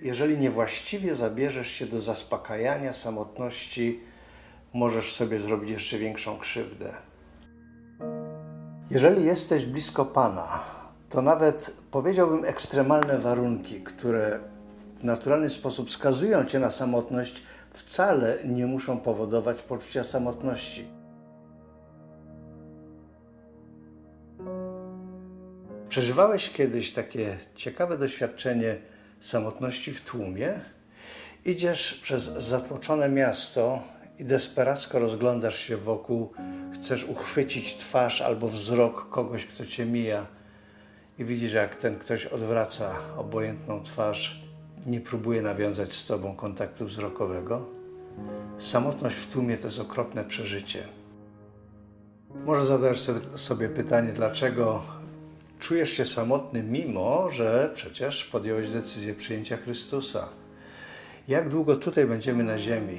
jeżeli niewłaściwie zabierzesz się do zaspokajania samotności, możesz sobie zrobić jeszcze większą krzywdę. Jeżeli jesteś blisko Pana, to nawet powiedziałbym ekstremalne warunki, które w naturalny sposób skazują cię na samotność, wcale nie muszą powodować poczucia samotności. Przeżywałeś kiedyś takie ciekawe doświadczenie samotności w tłumie? Idziesz przez zatłoczone miasto i desperacko rozglądasz się wokół, chcesz uchwycić twarz albo wzrok kogoś, kto cię mija i widzisz, jak ten ktoś odwraca obojętną twarz, nie próbuje nawiązać z tobą kontaktu wzrokowego. Samotność w tłumie to jest okropne przeżycie. Może zadajesz sobie, pytanie, dlaczego czujesz się samotny, mimo że przecież podjąłeś decyzję przyjęcia Chrystusa. Jak długo tutaj będziemy na ziemi,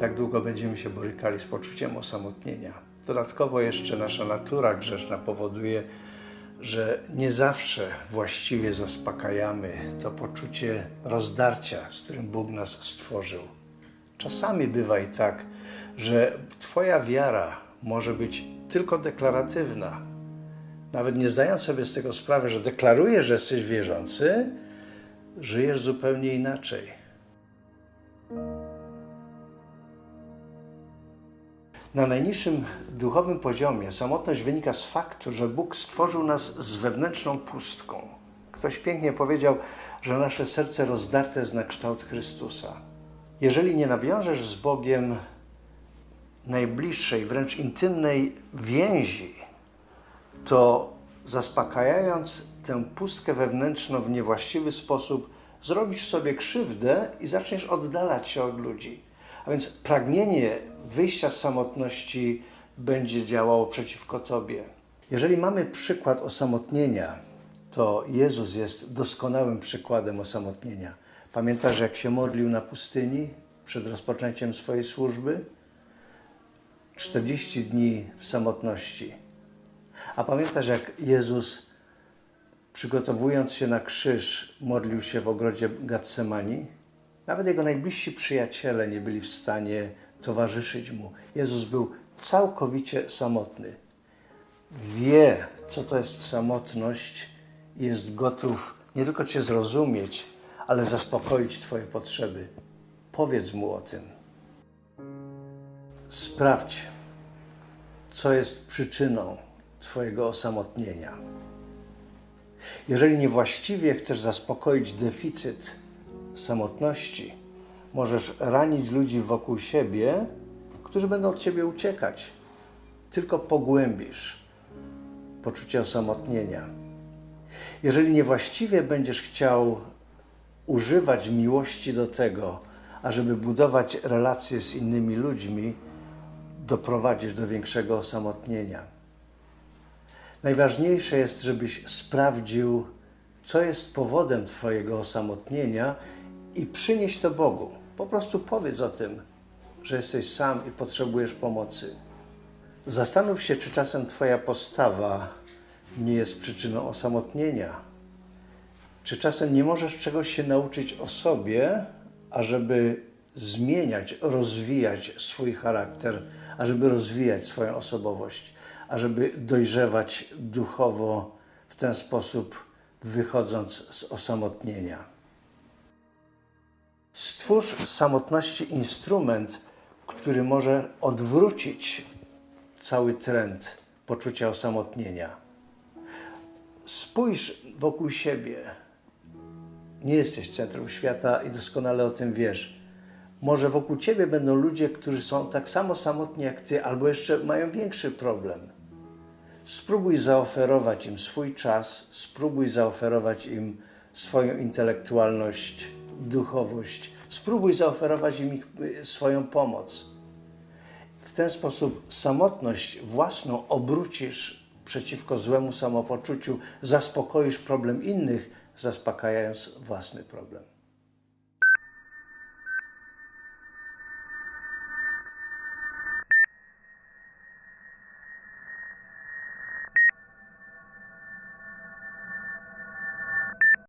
tak długo będziemy się borykali z poczuciem osamotnienia. Dodatkowo jeszcze nasza natura grzeszna powoduje, że nie zawsze właściwie zaspokajamy to poczucie rozdarcia, z którym Bóg nas stworzył. Czasami bywa i tak, że Twoja wiara może być tylko deklaratywna. Nawet nie zdając sobie z tego sprawy, że deklarujesz, że jesteś wierzący, żyjesz zupełnie inaczej. Na najniższym duchowym poziomie samotność wynika z faktu, że Bóg stworzył nas z wewnętrzną pustką. Ktoś pięknie powiedział, że nasze serce rozdarte jest na kształt Chrystusa. Jeżeli nie nawiążesz z Bogiem najbliższej, wręcz intymnej więzi, to zaspokajając tę pustkę wewnętrzną w niewłaściwy sposób, zrobisz sobie krzywdę i zaczniesz oddalać się od ludzi. A więc pragnienie wyjścia z samotności będzie działało przeciwko tobie. Jeżeli mamy przykład osamotnienia, to Jezus jest doskonałym przykładem osamotnienia. Pamiętasz, jak się modlił na pustyni przed rozpoczęciem swojej służby? 40 dni w samotności. A pamiętasz, jak Jezus, przygotowując się na krzyż, modlił się w ogrodzie Getsemani? Nawet jego najbliżsi przyjaciele nie byli w stanie towarzyszyć mu. Jezus był całkowicie samotny. Wie, co to jest samotność i jest gotów nie tylko Cię zrozumieć, ale zaspokoić Twoje potrzeby. Powiedz mu o tym. Sprawdź, co jest przyczyną Twojego osamotnienia. Jeżeli niewłaściwie chcesz zaspokoić deficyt samotności, możesz ranić ludzi wokół siebie, którzy będą od Ciebie uciekać. Tylko pogłębisz poczucie osamotnienia. Jeżeli niewłaściwie będziesz chciał używać miłości do tego, ażeby budować relacje z innymi ludźmi, doprowadzisz do większego osamotnienia. Najważniejsze jest, żebyś sprawdził, co jest powodem Twojego osamotnienia i przynieść to Bogu. Po prostu powiedz o tym, że jesteś sam i potrzebujesz pomocy. Zastanów się, czy czasem Twoja postawa nie jest przyczyną osamotnienia. Czy czasem nie możesz czegoś się nauczyć o sobie, ażeby zmieniać, rozwijać swój charakter, ażeby rozwijać swoją osobowość, ażeby dojrzewać duchowo w ten sposób, wychodząc z osamotnienia. Stwórz z samotności instrument, który może odwrócić cały trend poczucia osamotnienia. Spójrz wokół siebie. Nie jesteś centrum świata i doskonale o tym wiesz. Może wokół ciebie będą ludzie, którzy są tak samo samotni jak ty, albo jeszcze mają większy problem. Spróbuj zaoferować im swój czas, spróbuj zaoferować im swoją intelektualność, duchowość. Spróbuj zaoferować im ich, swoją pomoc. W ten sposób samotność własną obrócisz przeciwko złemu samopoczuciu, zaspokoisz problem innych, zaspokajając własny problem.